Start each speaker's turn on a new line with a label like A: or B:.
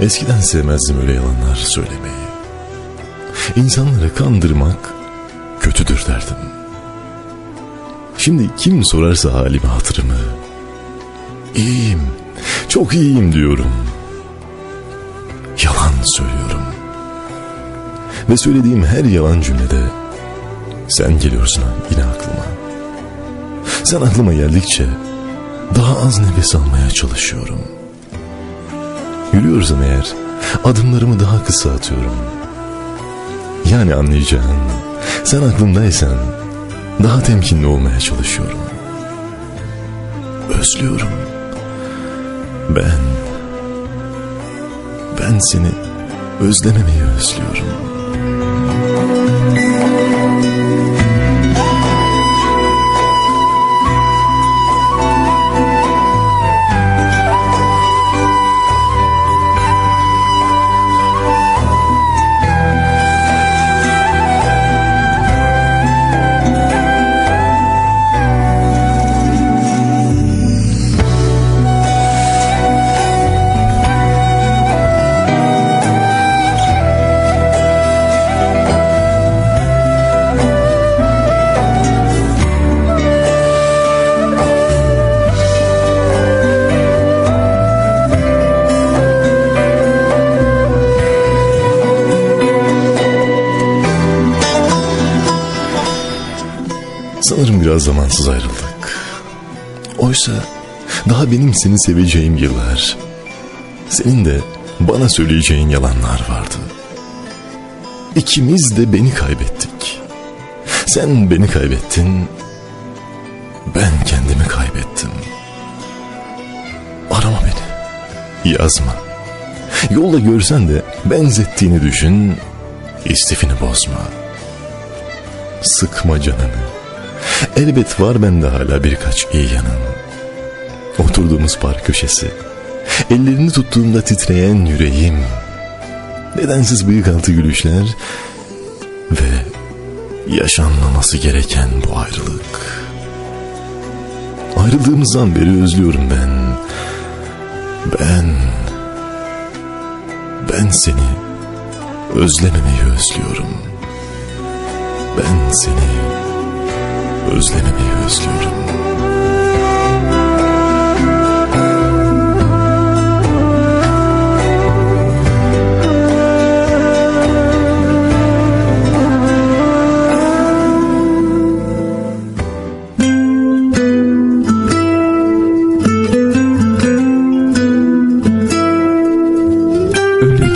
A: Eskiden sevmezdim öyle yalanlar söylemeyi. İnsanları kandırmak kötüdür derdim. Şimdi kim sorarsa halimi hatırımı. İyiyim, çok iyiyim diyorum. Yalan söylüyorum. Ve söylediğim her yalan cümlede sen geliyorsun yine aklıma. Sen aklıma geldikçe daha az nefes almaya çalışıyorum. Yürüyorsam eğer adımlarımı daha kısa atıyorum. Yani anlayacağın sen aklımdaysan daha temkinli olmaya çalışıyorum. Özlüyorum. Ben ben seni özlememeyi özlüyorum. Sanırım biraz zamansız ayrıldık. Oysa daha benim seni seveceğim yıllar. Senin de bana söyleyeceğin yalanlar vardı. İkimiz de beni kaybettik. Sen beni kaybettin. Ben kendimi kaybettim. Arama beni. Yazma. Yolda görsen de benzettiğini düşün. İstifini bozma. Sıkma canını. Elbet var bende hala birkaç iyi yanın. Oturduğumuz park köşesi. Ellerini tuttuğumda titreyen yüreğim. Nedensiz bıyık altı gülüşler. Ve yaşanmaması gereken bu ayrılık. Ayrıldığımızdan beri özlüyorum ben. Ben... Ben seni özlememeyi özlüyorum. Ben seni özlememeyi özlüyorum. Ölü